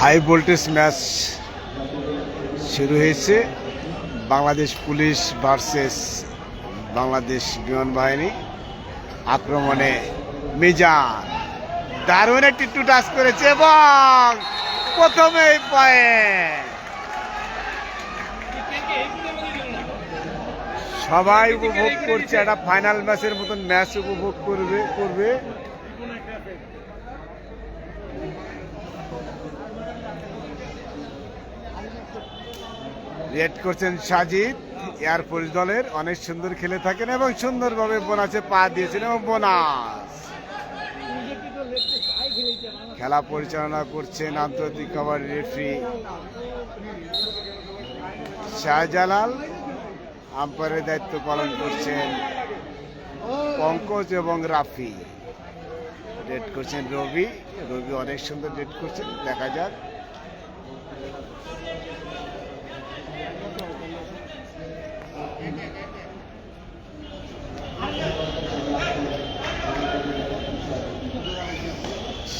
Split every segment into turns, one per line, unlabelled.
High voltage match শুরু হয়েছে। Bangladesh police versus Bangladesh বিমান বাহিনী আক্রমণে মিজান দারুণ একটি টু টাচ করেছে এবং প্রথমেই পয়েন্ট সবাই উপভোগ করছে, একটা ফাইনাল ম্যাচের মতন ম্যাচ উপভোগ করবে করবে। রেড করছেন সাজিদ এয়ারফোর্স দলের অনেক সুন্দর খেলে থাকেন এবং সুন্দরভাবে বোনাসে পা দিয়েছেন এবং বোনাস। খেলা পরিচালনা করছেন আন্তর্জাতিক কাবাডি রেফারি শাহজালাল। আম্পায়ারের দায়িত্ব পালন করছেন পঙ্কজ এবং রাফি। ডেট করছেন রবি। রবি অনেক সুন্দর ডেট করছেন, দেখা যাক।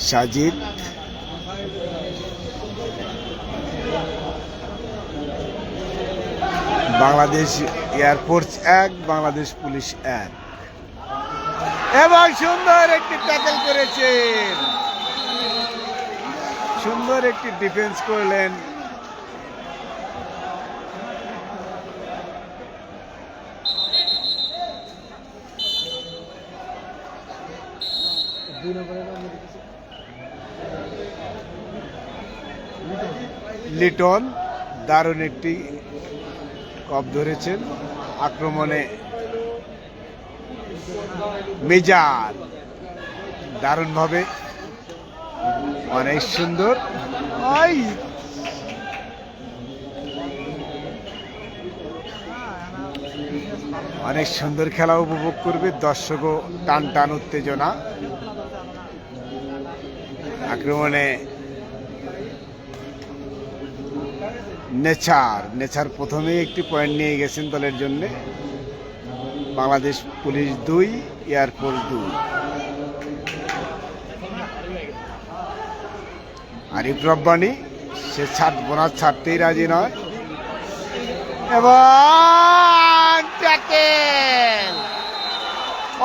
সাজিদ। বাংলাদেশ এয়ারফোর্স এক, বাংলাদেশ পুলিশ এক। এবং সুন্দর একটি ট্যাকেল করেছেন। সুন্দর একটি ডিফেন্স করলেন। লিটন দারুণ একটি কপ ধরেছেন আক্রমণে। মিজান দারুণভাবে। অনেক সুন্দর। ওই অনেক সুন্দর খেলা উপভোগ করবে দর্শকও টান টান উত্তেজনা। আক্রমণে নেচার নেচার প্রথমেই একটি পয়েন্ট নিয়ে গেছেন দলের জন্য। বাংলাদেশ পুলিশ দুই এয়ারফোর্স দুই। আরিফ রব্বানি, সে ছাড় বোনাস ছাড়তেই রাজি নয়। এবং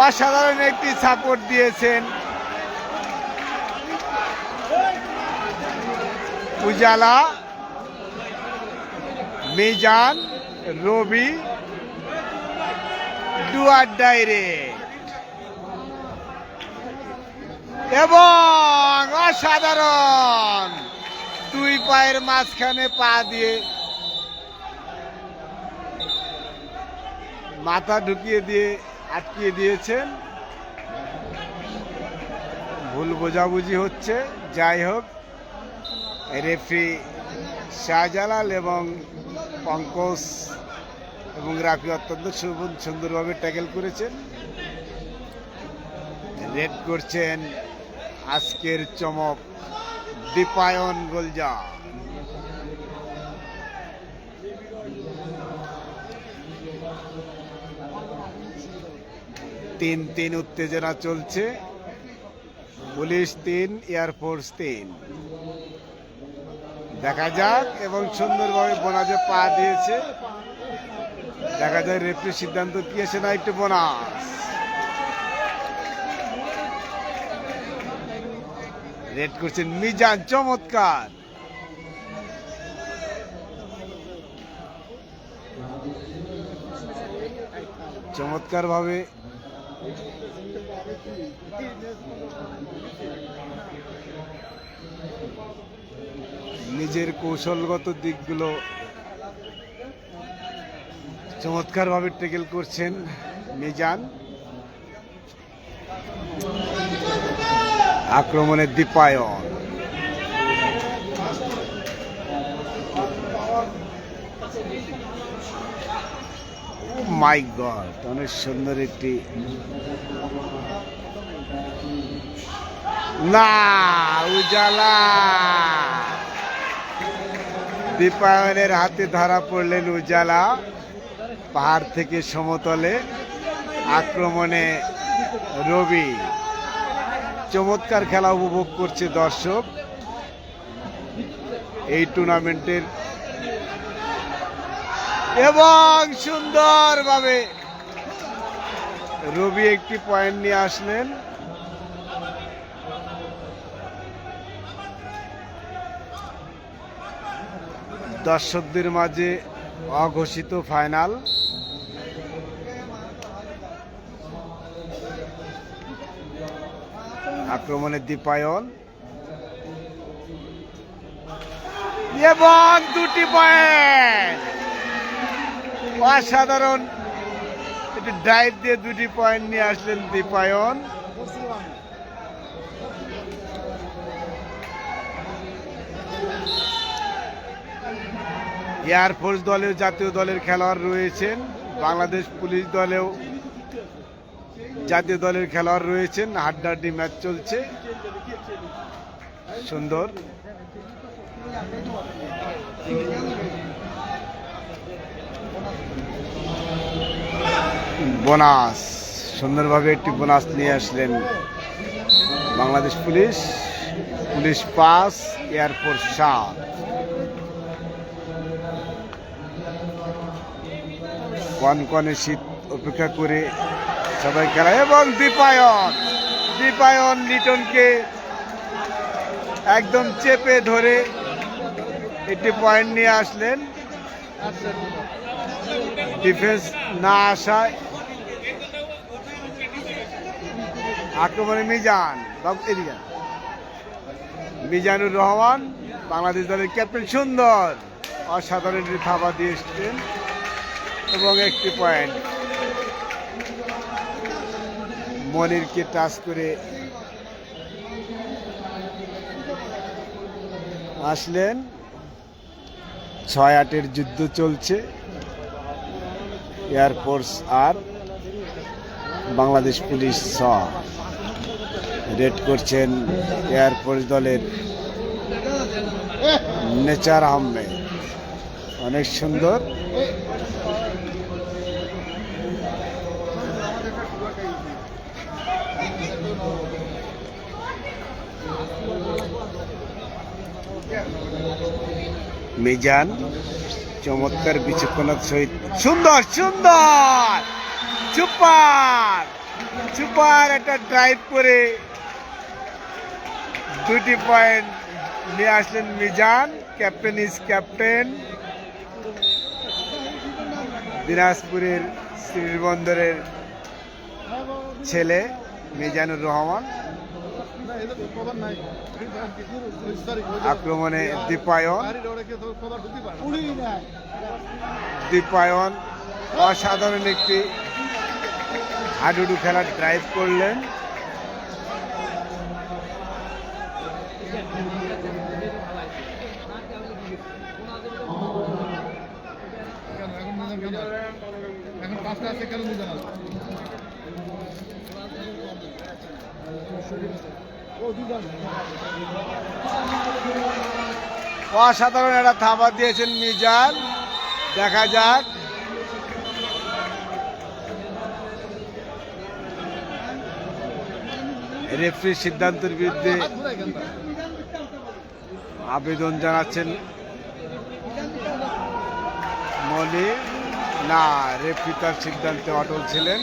অসাধারণ একটি সাপোর্ট দিয়েছেন। উজালা মিজান, রবি ডুয়ার ডাইরেক্ট। এবং অসাধারণ। দুই পায়ের মাঝখানে পা দিয়ে মাথা ঢুকিয়ে দিয়ে আটকিয়ে দিয়েছেন। ভুল বোঝাবুঝি হচ্ছে। যাই হোক, রেফরি শাহজালাল এবং পঙ্কজ এবং রাফি অত্যন্ত সুন্দরভাবে ট্যাকেল করেছেন। রেড করছেন আজকের চমক দীপায়ন গোলজা। তিন তিন উত্তেজনা চলছে। পুলিশ তিন এয়ারফোর্স তিন। দেখা যাক, এবং সুন্দরভাবে বোনাজে পা দিয়েছে। দেখা যায় রেফরি সিদ্ধান্ত দিয়েছে না একটু বোনাস রেড করছেন মিজান, চমৎকার। চমৎকার ভাবে নিজের কৌশলগত দিকগুলো চমৎকারভাবে টেকেল করছেন মিজান। আক্রমণের দীপায়ন। মাই গড অনেক সুন্দর একটি না, উজালা। দীপায়নের হাতে ধরা পড়লেন উজালা পাহাড় থেকে সমতলে আক্রমণে রবি। চমৎকার খেলা উপভোগ করছে দর্শক। এই টুর্নামেন্টের এবং সুন্দরভাবে রবি একটি পয়েন্ট নিয়ে আসলেন। দর্শকদের মাঝে অঘোষিত ফাইনাল। আক্রমণের দীপায়ন। এবং দুটি পয়েন্ট। অসাধারণ। একটু ড্রাইভ দিয়ে দুটি পয়েন্ট নিয়ে আসলেন দীপায়ন। এয়ারফোর্স দলেও জাতীয় দলের খেলোয়াড় রয়েছেন, বাংলাদেশ পুলিশ দলেও জাতীয় দলের খেলোয়াড় রয়েছেন, হাড্ডাহাড্ডি ম্যাচ চলছে। সুন্দর। বোনাস, সুন্দরভাবে একটি বোনাস নিয়ে আসলেন Bangladesh police. Police pass, air force সাত। কনকনে শীত অপেক্ষা করে সবাই খেলা। এবং দীপায়ন দীপায়ন লিটনকে একদম চেপে ধরে একটি পয়েন্ট নিয়ে আসলেন। ডিফেন্স না আসায় আক্রমণে মিজান বাবু মিজানুর রহমান, বাংলাদেশ দলের ক্যাপ্টেন সুন্দর, অসাধারণ থাবা দিয়ে এসছেন। এবং একটি পয়েন্ট। মনিরকে টাচ করে আসলেন। ছয় আটের যুদ্ধ চলছে। এয়ারফোর্স আর বাংলাদেশ পুলিশ ছ। রেড করছেন এয়ারফোর্স দলের নেচার আহমেদ। অনেক সুন্দর। মিজান চমৎকার বিচক্ষণার সহিত, সুন্দর সুন্দর! সুপার! সুপার একটা ড্রাইভ করে দুটি পয়েন্ট নিয়ে আসলেন মিজান ক্যাপ্টেন ইজ ক্যাপ্টেন দিনাজপুরের শ্রীবন্দরের ছেলে মিজানুর রহমান। আক্রমণে দীপায়ন। দীপায়ন অসাধারণ একটি হাডুডু খেলার ড্রাইভ করলেন।
এখন
অসাধারণ একটা থাবা দিয়েছেন মিজান। দেখা যাক। রেফারির সিদ্ধান্তের বিরুদ্ধে? আবেদন জানাচ্ছেন মনি না, রেফরি তার সিদ্ধান্তে অটল ছিলেন।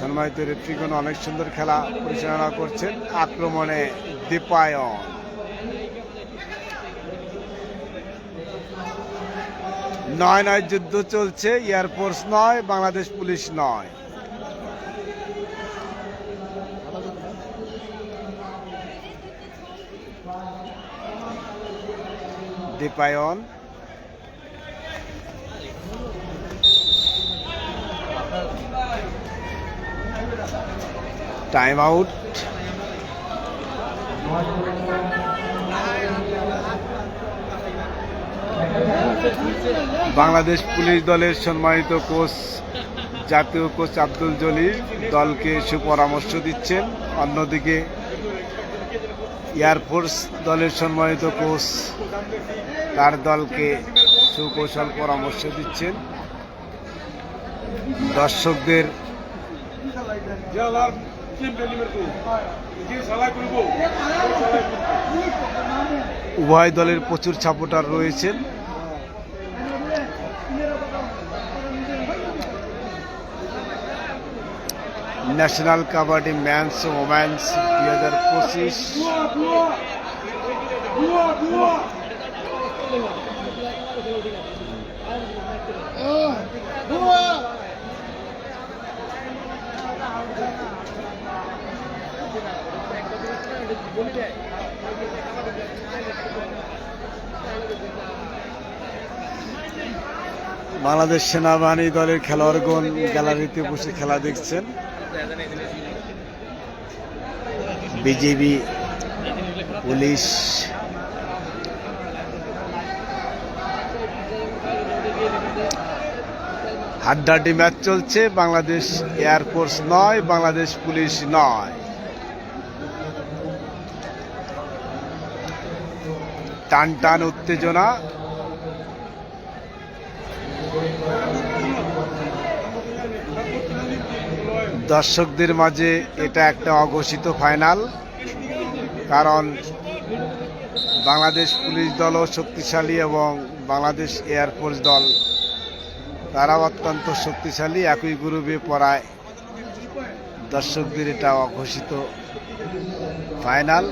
সম্মানিত রেফরিগণ অনেক সুন্দর খেলা পরিচালনা করছেন আক্রমণে দীপায়ন। নয় নয় যুদ্ধ চলছে এয়ারফোর্স নয়, বাংলাদেশ পুলিশ নয়। Dipayan time out Bangladesh Police দলের সম্মানিত কোচ, জাতীয় কোচ আব্দুল জলিল দলকে সুপরামর্শ দিচ্ছেন। অন্যদিকে এয়ারফোর্স দলের সম্মানিত কোচ, তার দলকে সুকৌশল পরামর্শ দিচ্ছেন। দর্শকদের
যে করব।
উভয় দলের প্রচুর সাপোর্টার রয়েছেন। ন্যাশনাল কাবাডি ম্যানস ওম্যান্স দুই হাজার পঁচিশ। বাংলাদেশ সেনাবাহিনী দলের খেলোয়াড়গণ গ্যালারিতে বসে খেলা দেখছেন। বিজেপি, পুলিশ, হাড্ডাহাড্ডি ম্যাচ চলছে। বাংলাদেশ এয়ারফোর্স নয়, বাংলাদেশ পুলিশ নয়। টান টান উত্তেজনা। দর্শকদের মাঝে এটা একটা অঘোষিত ফাইনাল কারণ বাংলাদেশ পুলিশ দলও শক্তিশালী এবং বাংলাদেশ এয়ারফোর্স দল, তারাও অত্যন্ত শক্তিশালী, একই গ্রুপে পড়ায়। দর্শকদের এটা অঘোষিত ফাইনাল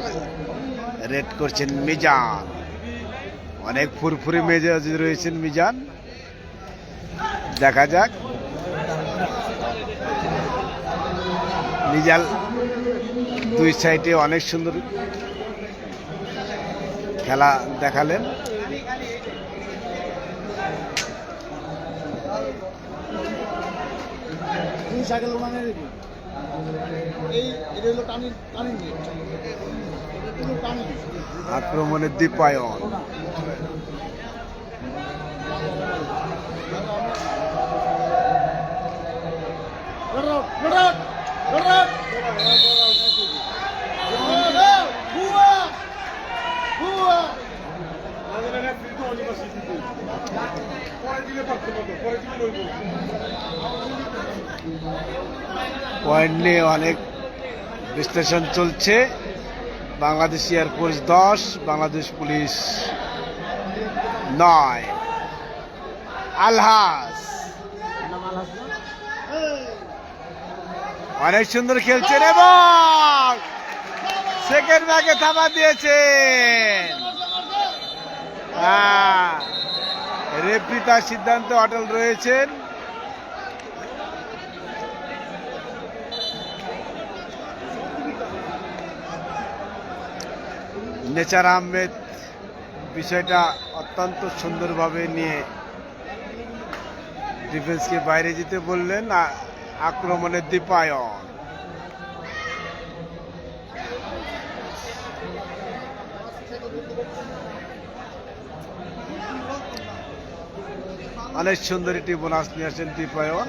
রেড করছেন মিজান। অনেক ফুরফুরে মেজাজ রয়েছেন মিজান। দেখা যাক। মিজাল দুই সাইডে অনেক সুন্দর খেলা দেখালেন। আক্রমণের
সাইকেল
পয়েন্ট নিয়ে অনেক বিশ্লেষণ চলছে। বাংলাদেশ এয়ারফোর্স দশ বাংলাদেশ পুলিশ নয়। আলহাস অনেক সুন্দর খেলছেন, এবং সেকেন্ড ম্যাচে থামা দিয়েছেন। হ্যাঁ রেফরি তার সিদ্ধান্তে অটল রয়েছেন। নেচার আহমেদ বিষয়টা অত্যন্ত সুন্দরভাবে নিয়ে ডিফেন্সকে বাইরে যেতে বললেন আক্রমণের দীপায়ন। অনেক সুন্দর একটি বোনাস নিয়ে আসেন দীপায়ন।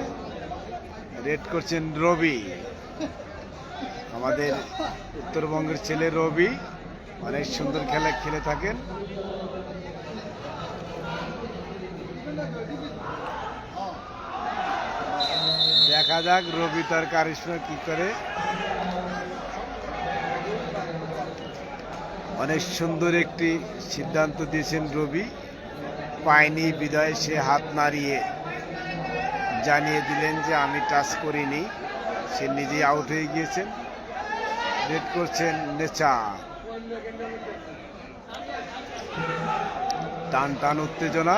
রেড করছেন রবি। আমাদের উত্তরবঙ্গের ছেলে রবি অনেক সুন্দর খেলা খেলে থাকেন। দেখা যাক রবি তার কারিশমা কি করে। অনেক সুন্দর একটি সিদ্ধান্ত দিয়েছেন রবি। পায়নি বিদায়, সে হাত নাড়িয়ে জানিয়ে দিলেন যে আমি টাচ করিনি। সে নিজেই আউট হয়ে গিয়েছেন। রেড করছেন নেচা। টান টান উত্তেজনা।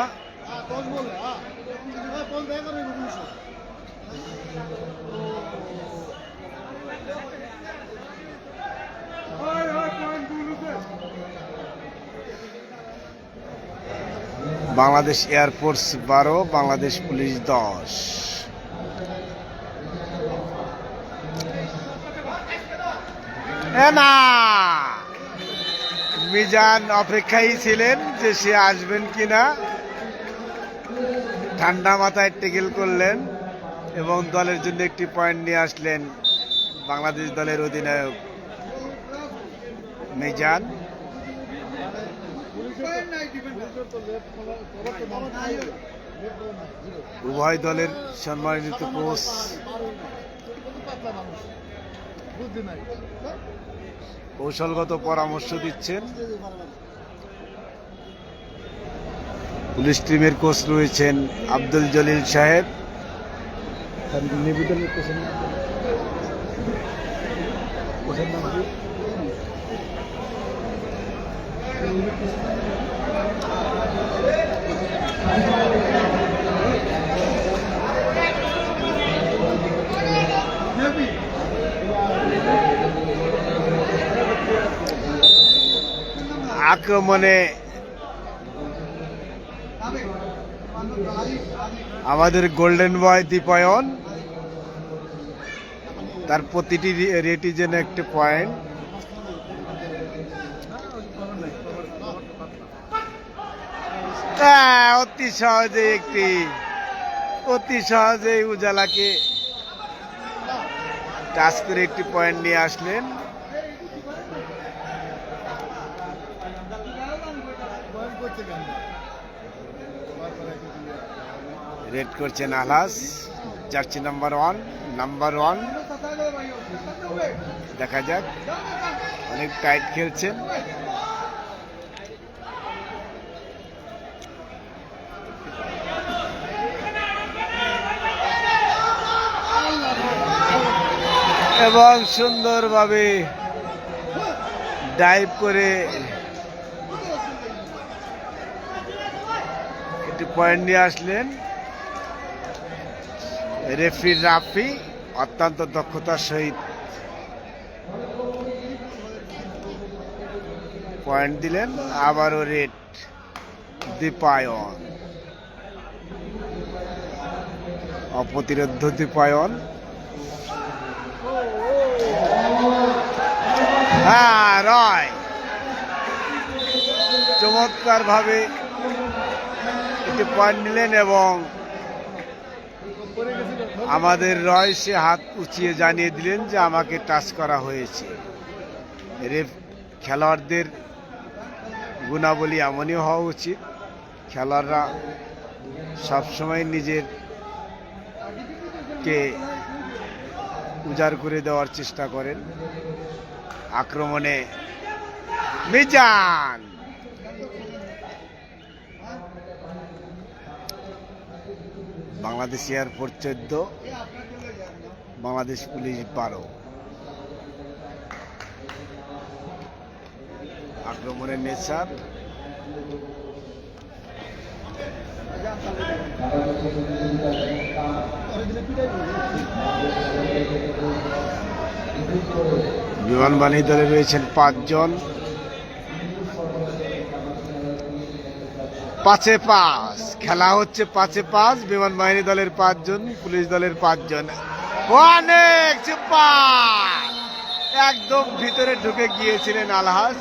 বাংলাদেশ এয়ারফোর্স বারো, বাংলাদেশ পুলিশ দশ। না মিজান অপেক্ষায় ছিলেন যে সে আসবেন কিনা। ঠান্ডা মাথায় টেকেল করলেন। এবং দলের জন্য একটি পয়েন্ট নিয়ে আসলেন বাংলাদেশ দলের অধিনায়ক মিজান। উভয় দলের সম্মানিত কোচ কৌশলগত পরামর্শ দিচ্ছেন। পুলিশ টিমের কোচ রয়েছেন আব্দুল জলিল সাহেব।
নিবেদনের কোশ্চেন নাম কি
আক্রমণে আমাদের গোল্ডেন বয় দীপায়ন তার প্রতিটি রেটি যেন একটি পয়েন্ট অতি সহজে একটি, অতি সহজে উজালাকে টাচ করে একটি পয়েন্ট নিয়ে আসলেন। রেড করছেন আলাস jersey number one number one দেখা যাক। অনেক টাইট খেলছেন। এবং সুন্দরভাবে ডাইভ করে একটি পয়েন্ট নিয়ে আসলেন। রেফরি রাফি, অত্যন্ত দক্ষতার সহিত পয়েন্ট দিলেন, আবারও রেড দীপায়ন অপ্রতিরোধ দীপায়ন হ্যাঁ রয়। চমৎকার ভাবে একটি পয়েন্ট নিলেন এবং আমাদের রয় সে হাত উঁচিয়ে জানিয়ে দিলেন যে আমাকে টাচ করা হয়েছে। রেফ খেলোয়াড়দের গুণাবলী এমনই হওয়া উচিত। খেলোয়াড়রা সবসময় নিজের কে উজাড় করে দেওয়ার চেষ্টা করেন। আক্রমণে মিজান! বাংলাদেশ এয়ারপোর্ট চোদ্দ, বাংলাদেশ পুলিশ বারো। আক্রমণের নেচার বিমান বাহিনী দলে রয়েছেন পাঁচজন। পাঁচে পাঁচ, খেলা হচ্ছে পাঁচে পাঁচ। বিমান বাহিনী দলের পাঁচজন, পুলিশ দলের পাঁচজন। অনেক একদম ভিতরে ঢুকে গিয়েছিলেন আলহাস।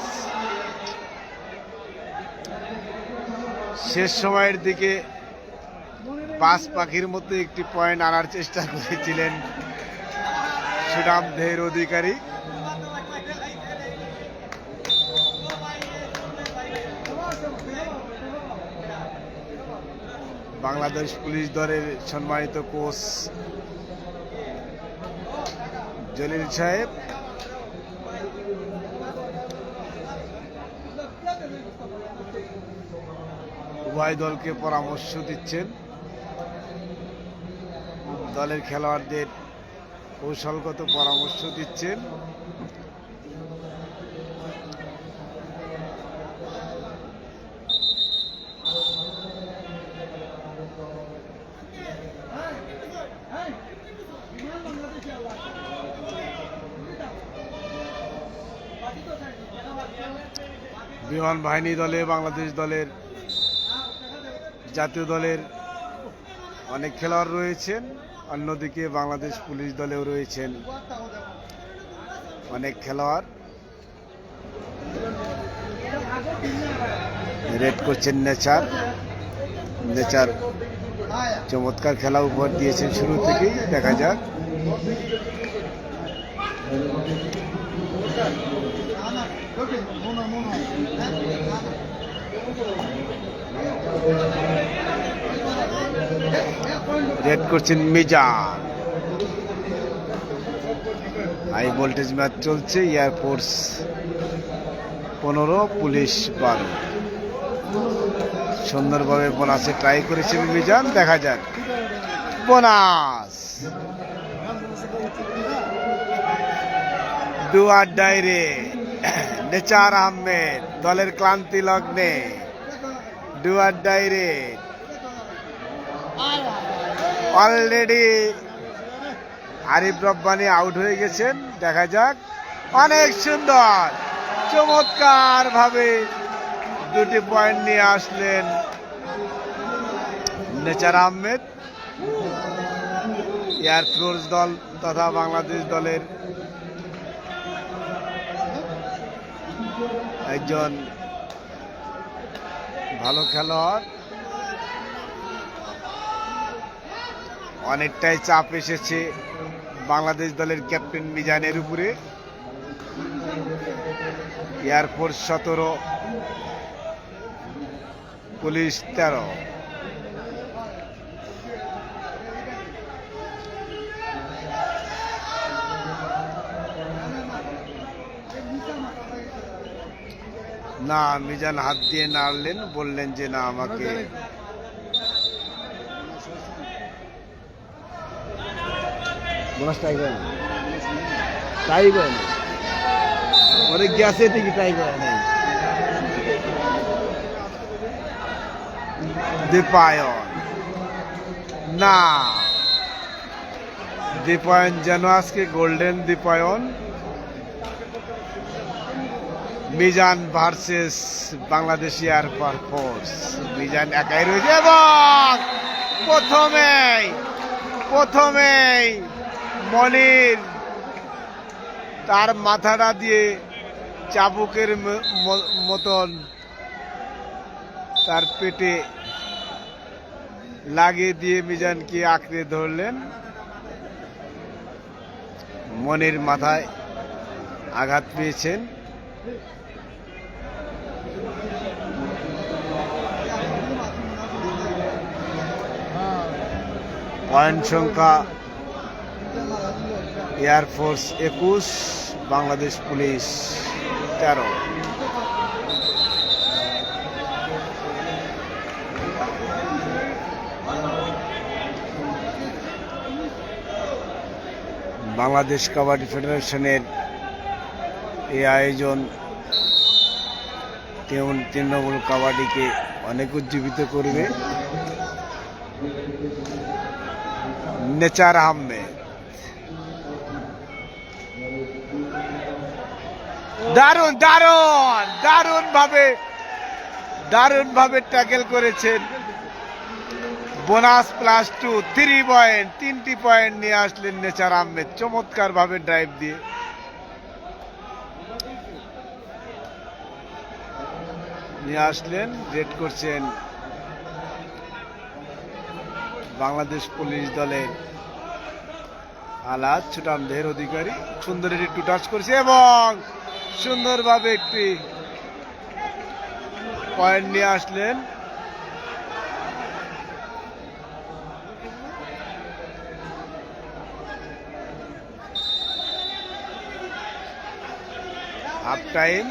শেষ সময়ের দিকে পাঁচ পাখির মতো একটি পয়েন্ট আনার চেষ্টা করেছিলেন সুনাম দেহের অধিকারী। বাংলাদেশ পুলিশ দলের সম্মানিত কোচ জলিল সাহেব। উভয় দলকে পরামর্শ দিচ্ছেন। দলের খেলোয়াড়দের কৌশলগত পরামর্শ দিচ্ছেন। বিমান বাহিনী দলে বাংলাদেশ দলের জাতীয় দলের অনেক খেলোয়াড় রয়েছেন, অন্যদিকে বাংলাদেশ পুলিশ দলেও রয়েছেন অনেক খেলোয়াড়। রেড করছেন নেচার। নেচার চমৎকার খেলা উপহার দিয়েছেন শুরু থেকেই, দেখা যাক। রেড করছেন মিজান। হাই ভোল্টেজ ম্যাচ চলছে এয়ারফোর্স পনেরো, পুলিশ বারো। সুন্দরভাবে বোনাসে ট্রাই করেছে মিজান, দেখা যাক। বোনাস! দুয়ার ডাইরে, নেচার আহমেদ, দলের ক্লান্তি লগ্নে। ডুয়ার ডাইরে অলরেডি আরিফ রব্বানি আউট হয়ে গেছেন। দেখা যাক। অনেক সুন্দর। চমৎকার ভাবে দুটি পয়েন্ট নিয়ে আসলেন নেচার আহমেদ। এয়ারফোর্স দল তথা বাংলাদেশ দলের একজন ভালো খেলোয়াড়। অনেকটাই চাপ এসেছে বাংলাদেশ দলের ক্যাপ্টেন মিজানের উপরে। এয়ারফোর্স সতেরো পুলিশ তেরো। না মিজান হাত দিয়ে নাড়লেন বললেন যে না আমাকে অনেক গ্যাসে থেকে ট্রাই করে নাই। দীপায়ন। না। দীপায়ন যেন আজকে golden Dipayan. Mizan versus Bangladesh Air Force. Mizan একাই রয়েছে এবং প্রথমেই প্রথমেই মনির তার মাথাটা দিয়ে চাবুকের মতন তার পেটে লাগিয়ে দিয়ে মিজানকে আঁকড়ে ধরলেন। মনির মাথায় আঘাত পেয়েছেন। পয়েন্ট সংখ্যা এয়ারফোর্স একুশ, বাংলাদেশ পুলিশ তেরো। বাংলাদেশ কাবাডি ফেডারেশনের এই আয়োজন তৃণমূল কাবাডিকে অনেক উজ্জীবিত করবে। নেচার আহমেদ দারুণ দারুণ দারুণ ভাবে দারুণ ভাবে ট্যাকেল করেছেন। Bonus plus two, three point, তিনটি পয়েন্ট নিয়ে আসলেন নেচার আহমেদ চমৎকার ভাবে ড্রাইভ দিয়ে। নিয়ে আসলেন, রেড করছেন বাংলাদেশ পুলিশ দলের আলাদ, ছুটাম দেহের অধিকারী সুন্দর একটি টু টাচ করেছে এবং সুন্দরভাবে একটি পয়েন্ট নিয়ে আসলেন। Half time